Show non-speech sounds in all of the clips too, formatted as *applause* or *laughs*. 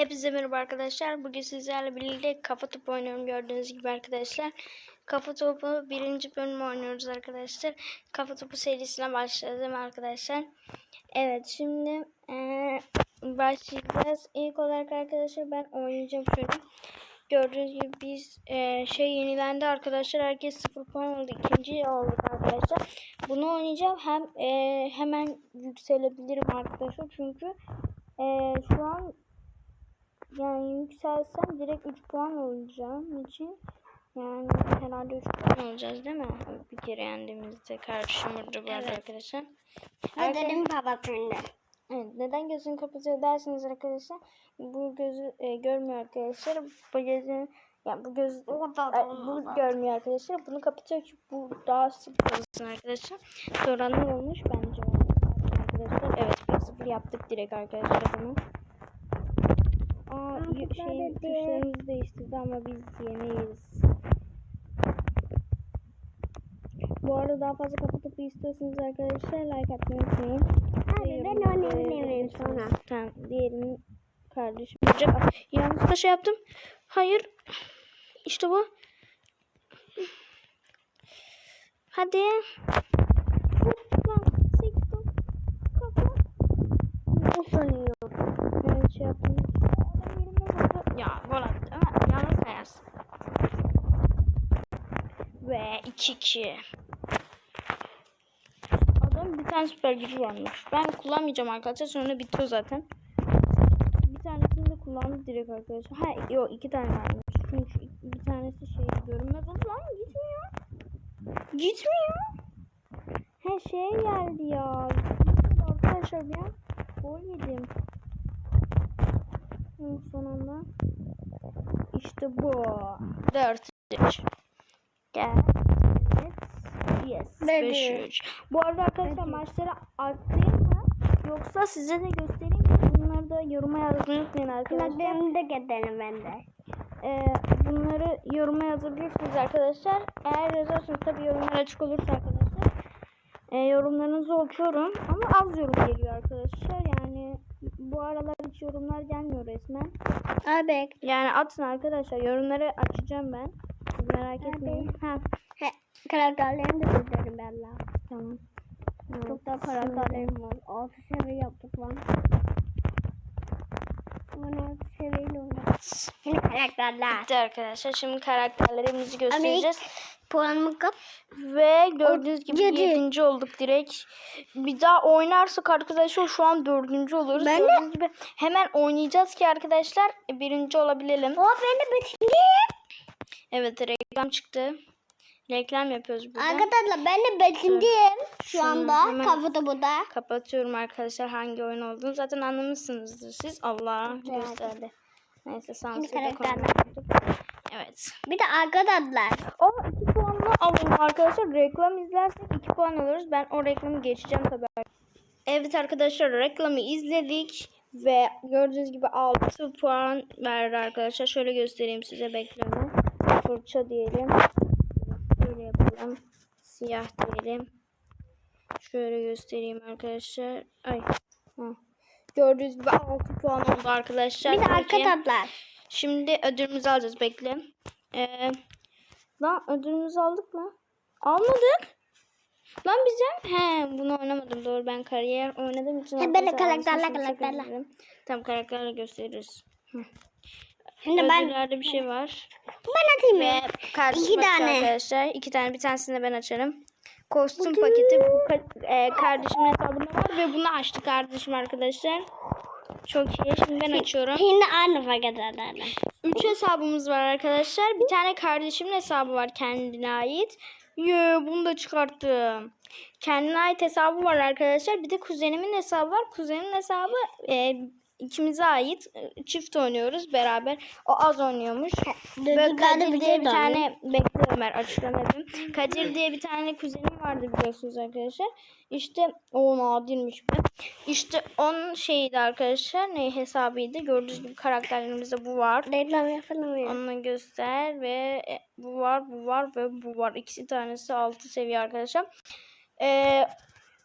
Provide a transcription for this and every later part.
Hepinize merhaba arkadaşlar. Bugün sizlerle birlikte kafa topu oynuyorum gördüğünüz gibi arkadaşlar. Kafa topu birinci bölümü oynuyoruz arkadaşlar. Kafa topu serisine başladım arkadaşlar. Evet şimdi eee, başlayacağız. İlk olarak arkadaşlar ben oynayacağım şöyle. Gördüğünüz gibi biz eee, şey yenilendi arkadaşlar. Herkes 0 puan oldu. İkinci olduk arkadaşlar. Bunu oynayacağım. Hem eee, hemen yükselebilirim arkadaşlar. Çünkü eee, şu an yani yükselsem direkt 3 puan olacağım için yani herhalde 3 puan olacağız değil mi? Bir kere yendiğimizde kardeşim burada bu Evet. arkadaşlar. Neden babasında? Evet, neden gözünü kapatıyor dersiniz arkadaşlar. Bu gözü e, görmüyor arkadaşlar. Bu gözü yani bu göz O da Ay, bu görmüyor arkadaşlar. Bunu kapatıyor ki bu daha sık kalsın arkadaşlar. Sonra ne olmuş bence arkadaşlar. Evet 1-0 yaptık direkt arkadaşlar bunu. Aa, şey nerede? tuşlarımız değiştirdi ama biz yemeyiz. Bu arada daha fazla kafa topu istiyorsanız arkadaşlar like atmayı unutmayın. Abi ben oynayabilirim yazabilirsiniz. sonra. Tamam diğerini kardeşim. Yanlışlıkla şey yaptım. Hayır. İşte bu. Hadi. Kafa. O sanıyor. Ben şey yaptım. Ya gol attı ama yalnız ayaz. Ve 2-2. Adam bir tane süper gücü varmış. Ben kullanmayacağım arkadaşlar. Sonra bitiyor zaten. Bir tanesini de kullandı direkt arkadaşlar. Ha yok iki tane varmış. Çünkü bir tanesi şey görünmez oldu lan gitmiyor. Gitmiyor. He şey geldi ya. Gitmedi Arkadaşlar bir an gol yedim. Sonunda. İşte bu. 4 3. Gel. Evet. Yes. Benim. 5 3. Bu arada arkadaşlar maçları arttırayım mı? Yoksa size de göstereyim mi? Bunları da yoruma yazmayı unutmayın arkadaşlar. Neden de gidelim ben de. Ee, bunları yoruma yazabilirsiniz arkadaşlar. Eğer yazarsanız tabii yorumlar açık olursa arkadaşlar. E, yorumlarınızı okuyorum. Ama az yorum geliyor arkadaşlar. Yani bu aralar hiç yorumlar gelmiyor resmen. Abi. Yani atın arkadaşlar. Yorumları açacağım ben. Siz merak etmeyin. Ha, He, karakterlerini de söylerim ben la. tamam. Çok da karakterlerim var. Altı seviye yaptık lan. Bana altı seviyeyle oynadık. Yine karakterler. Bitti arkadaşlar. Şimdi karakterlerimizi göstereceğiz. Puanımı kap. Ve gördüğünüz gibi yedi. yedinci olduk direkt. Bir daha oynarsak arkadaşlar şu an dördüncü oluruz. Ben de- gördüğünüz gibi hemen oynayacağız ki arkadaşlar birinci olabilelim. O beni bitirdi. Evet reklam çıktı. Reklam yapıyoruz burada. Arkadaşlar ben de beşinciyim şu anda kafada burada. Kapatıyorum arkadaşlar hangi oyun olduğunu. Zaten anlamışsınızdır siz. Allah Evet. gösterdi. Neyse sansürde konuştuk. Evet. Bir de arkadaşlar. O 2 puanla alın arkadaşlar. Reklam izlersek 2 puan alırız. Ben o reklamı geçeceğim tabii. Evet arkadaşlar reklamı izledik. Ve gördüğünüz gibi 6 puan verdi arkadaşlar. Şöyle göstereyim size bekleme. Fırça diyelim. Şöyle yapalım. Siyah diyelim. Şöyle göstereyim arkadaşlar. Ay. Hı. Gördüğünüz gibi 6 puan oldu arkadaşlar. Bir de Peki. arkadaşlar. Şimdi ödülümüzü alacağız bekle. Ee, lan ödülümüzü aldık mı? Almadık. Lan bizim he bunu oynamadım doğru ben kariyer oynadığım için. He, ben arkadaşlar karakterler, karakterler. Tamam karakterle gösteririz. Şimdi ben Ödüllerde bir şey var. ben atayım kardeşim İki tane. arkadaşlar. İki tane bir tanesini de ben açarım. Kostüm paketi bu ka- e, kardeşimin hesabında var ve bunu açtı kardeşim arkadaşlar. Çok iyi. Şimdi ben açıyorum. Şimdi aynı paketlerden. Üç hesabımız var arkadaşlar. Bir tane kardeşimin hesabı var kendine ait. Yee bunu da çıkarttım. Kendine ait hesabı var arkadaşlar. Bir de kuzenimin hesabı var. Kuzenimin hesabı e, ikimize ait. E, Çift oynuyoruz beraber. O az oynuyormuş. Ve Kadir bir diye şey bir de tane bekle Ömer açıklamadım. Kadir diye bir tane kuzenim vardı biliyorsunuz arkadaşlar. İşte o nadirmiş bu. İşte onun şeyiydi arkadaşlar. Ne hesabıydı. Gördüğünüz gibi karakterlerimizde bu var. Reklam yapalım ya. Onu göster ve e, bu var, bu var ve bu var. İkisi tanesi 6 seviye arkadaşlar. Ee,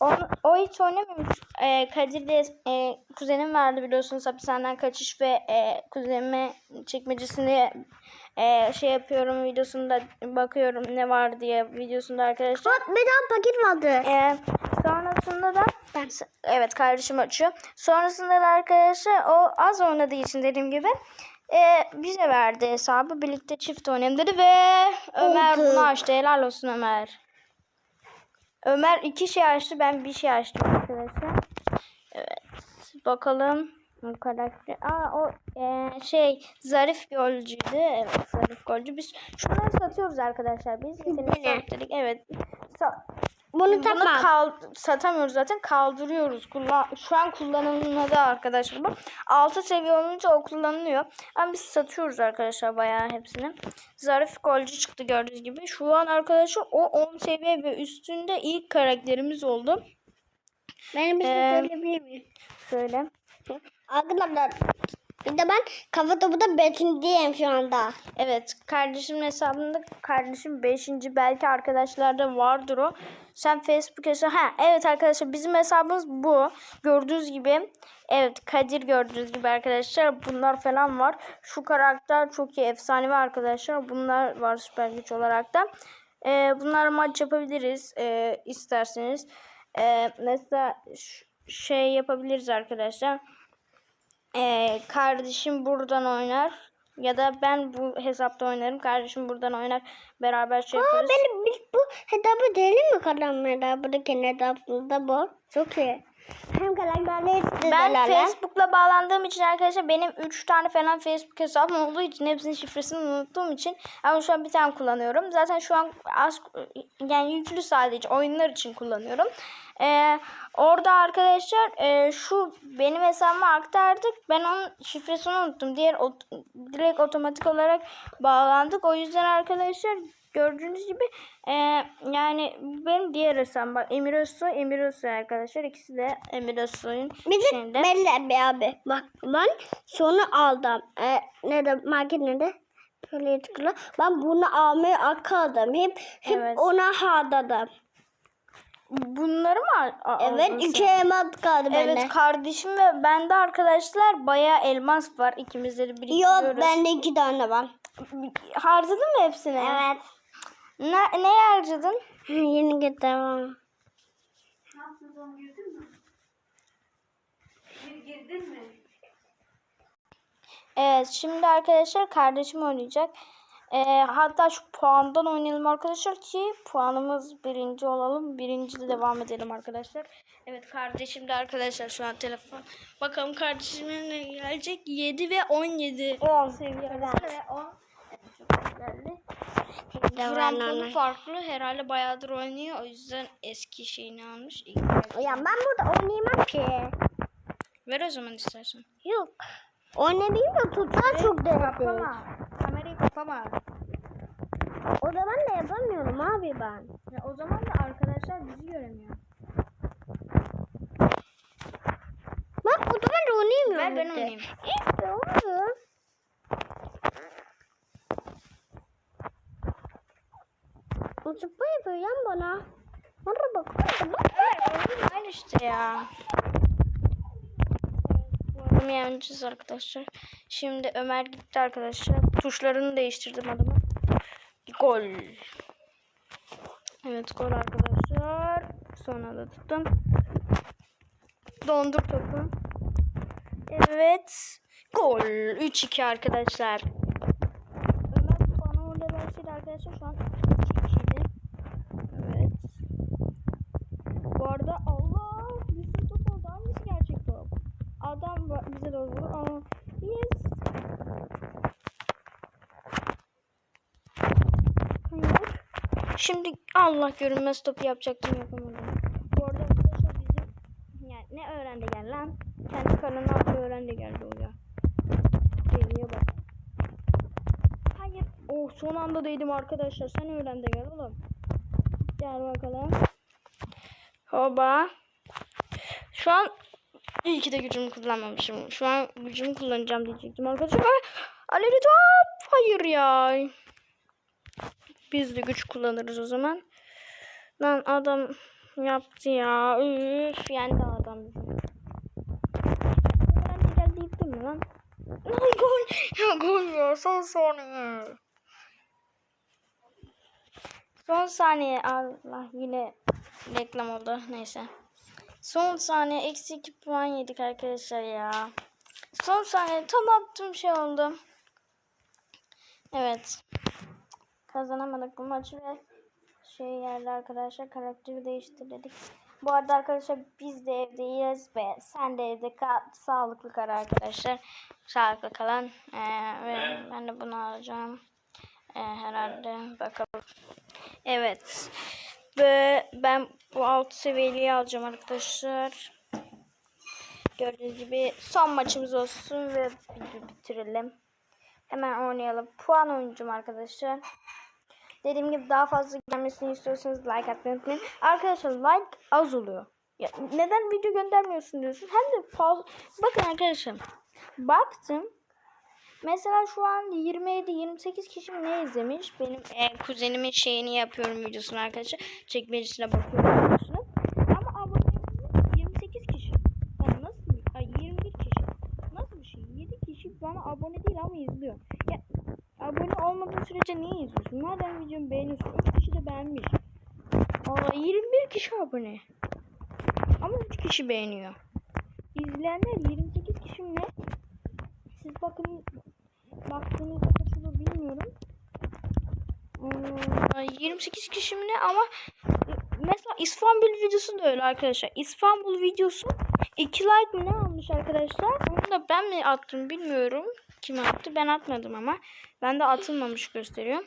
O, o hiç oynamıyormuş. Ee, Kadir de e, kuzenim vardı biliyorsunuz hapishaneden kaçış ve e, kuzenime çekmecesini e, şey yapıyorum videosunda bakıyorum ne var diye videosunda arkadaşlar. Bak bir daha paket vardı. Ee, sonrasında da evet kardeşim açıyor. Sonrasında da arkadaşlar o az oynadığı için dediğim gibi e, bize verdi hesabı. Birlikte çift oynayalım dedi ve Ömer Oldu. bunu açtı. Helal olsun Ömer. Ömer iki şey açtı. Ben bir şey açtım arkadaşlar. Evet. Bakalım. O karakter. Aa o e, şey zarif golcüydü. Evet zarif golcü. Biz şunları satıyoruz arkadaşlar. Biz yetenek. Evet. Sa- Bunu bunu takma. kal satamıyoruz zaten kaldırıyoruz. Kullan şu an kullanılmadı arkadaşlar. Bak 6 seviye olunca o kullanılıyor. Ama biz satıyoruz arkadaşlar bayağı hepsini. Zarif golcü çıktı gördüğünüz gibi. Şu an arkadaşlar o 10 seviye ve üstünde ilk karakterimiz oldu. Benim bir şey Ee, söyleyebilir miyim? Şöyle. Arkadaşlar bir de ben kafa topu da betindeyim şu anda. Evet kardeşimin hesabında kardeşim 5. belki arkadaşlarda vardır o. Sen Facebook hesabı. Ha evet arkadaşlar bizim hesabımız bu. Gördüğünüz gibi. Evet Kadir gördüğünüz gibi arkadaşlar. Bunlar falan var. Şu karakter çok iyi efsanevi arkadaşlar. Bunlar var süper güç olarak da. Ee, bunlar maç yapabiliriz ee, isterseniz. Ee, mesela şey yapabiliriz arkadaşlar. Ee, kardeşim buradan oynar. Ya da ben bu hesapta oynarım. Kardeşim buradan oynar. Beraber şey Aa, yaparız. benim biz bu hesabı değil mi kalan hesabı hesabımda bu. Çok iyi. Hem karakterleri Ben ben Facebook'la bağlandığım için arkadaşlar benim 3 tane falan Facebook hesabım olduğu için hepsinin şifresini unuttuğum için ama şu an bir tane kullanıyorum. Zaten şu an az yani yüklü sadece oyunlar için kullanıyorum. Ee, orada arkadaşlar e, şu benim hesabıma aktardık. Ben onun şifresini unuttum. Diğer ot- direkt otomatik olarak bağlandık. O yüzden arkadaşlar gördüğünüz gibi e, yani benim diğer hesabım bak Emir Özsoy, Emir Özsoy arkadaşlar. ikisi de Emir Özsoy'un Bizim şeyinde. belli bir abi. Bak ben şunu aldım. E, ne de market ne de? Böyle tıkla. Ben bunu almaya akıldım. Hep, hep Evet. ona hardadım. Bunları mı aldın Evet sen? iki elmas kaldı bende. Evet kardeşim ve bende arkadaşlar bayağı elmas var. De biriktiriyoruz. Yok bende iki tane var. Harcadın mı hepsini? Evet. Ne, ne harcadın? *laughs* Yeni getirdim. Evet şimdi arkadaşlar kardeşim oynayacak. Ee, hatta şu puandan oynayalım arkadaşlar ki puanımız birinci olalım. Birinci de devam edelim arkadaşlar. Evet kardeşim de arkadaşlar şu an telefon. Bakalım kardeşimin ne gelecek? 7 ve 17. 10 seviye ve 10. Evet çok güzeldi. Ramponu farklı. Herhalde bayağıdır oynuyor. O yüzden eski şeyini almış. Ya ben burada oynayamam ki. Ver o zaman istersen. Yok. Oynayayım da tutlar çok denedim. Kamerayı kapama. O zaman da yapamıyorum abi ben. Ya o zaman da arkadaşlar bizi göremiyor. Bak o zaman da oynayamıyorum. Ver ben oynayayım. İşte olur. Zıpla yapıyor yan bana. Bana bak. Evet, aynı işte ya. Yeneceğiz arkadaşlar. Şimdi Ömer gitti arkadaşlar. Tuşlarını değiştirdim adamı. Gol. Evet gol arkadaşlar. Sonra da tuttum. Dondur topu. Evet. Gol. 3-2 arkadaşlar. Ömer bana orada verseydi arkadaşlar şu an 3-2'ydi. Evet. Bu arada Allah bir sürü top oldu. Hangisi gerçek top? Adam bize doğru vurdu. Aa, yes. Hayır. Şimdi Allah görünmez topu yapacaktım yapamadım. Bu arada arkadaşlar bizim yani ne öğrendi gel lan. Kendi kanalına öğrendi geldi o ya. Deliye bak. Oh son anda değdim arkadaşlar. Sen öğren de gel oğlum. Gel bakalım. Hoba. Şu an iyi ki de gücümü kullanmamışım. Şu an gücümü kullanacağım diyecektim arkadaşlar. Aleli top. Hayır ya. Biz de güç kullanırız o zaman. Lan adam yaptı ya. Üf yendi adam. Ben de geldi değil mi lan? Gol. Ya *laughs* gol ya son saniye. Son saniye Allah yine reklam oldu neyse. Son saniye eksi 2 puan yedik arkadaşlar ya. Son saniye tam attığım şey oldu. Evet. Kazanamadık bu maçı ve şey yerde arkadaşlar karakteri değiştirdik. Bu arada arkadaşlar biz de evdeyiz ve sen de evde kal. Sağlıklı kal arkadaşlar. Sağlıklı kalan. Ee, ve ben de bunu alacağım. Ee, herhalde bakalım. Evet. Ve ben bu alt seviyeliği alacağım arkadaşlar. Gördüğünüz gibi son maçımız olsun ve bitirelim. Hemen oynayalım. Puan oynayacağım arkadaşlar. Dediğim gibi daha fazla gelmesini istiyorsanız like atmayı unutmayın. Arkadaşlar like az oluyor. Ya neden video göndermiyorsun diyorsun. Hem de fazla... Bakın arkadaşlar. Baktım. Mesela şu an 27-28 kişi ne izlemiş? Benim e, kuzenimin şeyini yapıyorum videosunu arkadaşlar. Çekmecesine bakıyorum videosunu. Ama abonelerimiz 28 kişi. Yani nasıl? Ay 21 kişi. Nasıl bir şey? 7 kişi bana abone değil ama izliyor. Ya abone olmadığı sürece niye izliyorsun? Madem videomu beğeniyorsun. 3 kişi de beğenmiş. Aa 21 kişi abone. Ama 3 kişi beğeniyor. İzleyenler 28 kişi ne? Siz bakın baktığınızda kaç olur bilmiyorum. Aa, 28 kişi mi ne ama e, mesela İstanbul videosu da öyle arkadaşlar. İstanbul videosu 2 like mi ne almış arkadaşlar? Onu da ben mi attım bilmiyorum. Kim attı? Ben atmadım ama. Ben de atılmamış gösteriyor.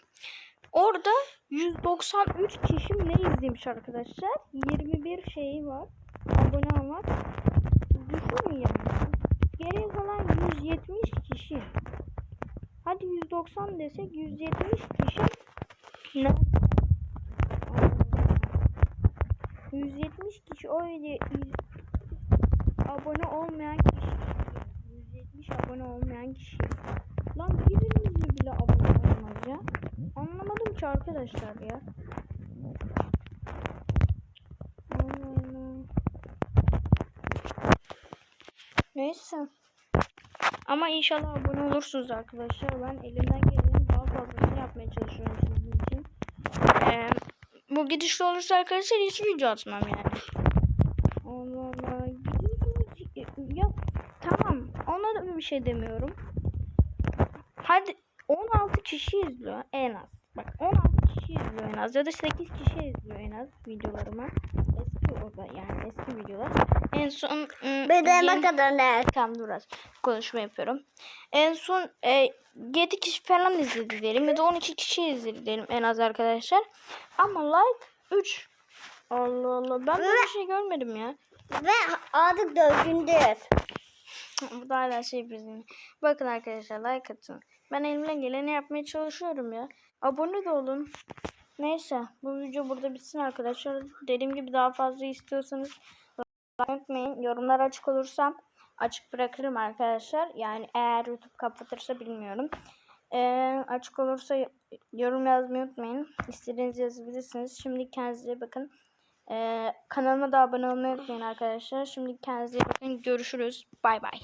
Orada 193 kişi ne izlemiş arkadaşlar? 21 şeyi var. Abone var. Düşünün yani. Geriye kalan 170 kişi. Hadi 190 desek 170 kişi. Ne? Allah. 170 kişi öyle abone olmayan kişi. 170 abone olmayan kişi. Lan biriniz mi bile abone olmaz ya? Anlamadım ki arkadaşlar ya. Neyse. Ama inşallah abone olursunuz arkadaşlar. Ben elimden gelenin daha fazlasını yapmaya çalışıyorum sizin için. Ee, bu gidişli olursa arkadaşlar hiç video atmam yani. Allah Allah. Ya tamam. Ona da bir şey demiyorum. Hadi 16 kişi izliyor en az. Bak 16 kişi izliyor en az. Ya da 8 kişi izliyor en az videolarımı. Eski o da yani eski videolar. En son yeni- ne kadar ne? Tamam dur az konuşma yapıyorum. En son e, 7 kişi falan izledi derim ya da 12 kişi izledi derim en az arkadaşlar. Ama like 3. Allah Allah ben böyle bir şey görmedim ya. Ve artık dördüncüyüz. *laughs* Bu da hala şey bizim. Bakın arkadaşlar like atın. Ben elimden geleni yapmaya çalışıyorum ya. Abone de olun. Neyse bu video burada bitsin arkadaşlar. Dediğim gibi daha fazla istiyorsanız unutmayın. Yorumlar açık olursa açık bırakırım arkadaşlar. Yani eğer YouTube kapatırsa bilmiyorum. Ee, açık olursa yorum yazmayı unutmayın. İstediğinizi yazabilirsiniz. Şimdi kendinize bakın. Ee, kanalıma da abone olmayı unutmayın arkadaşlar. Şimdi kendinize bakın. Görüşürüz. Bay bay.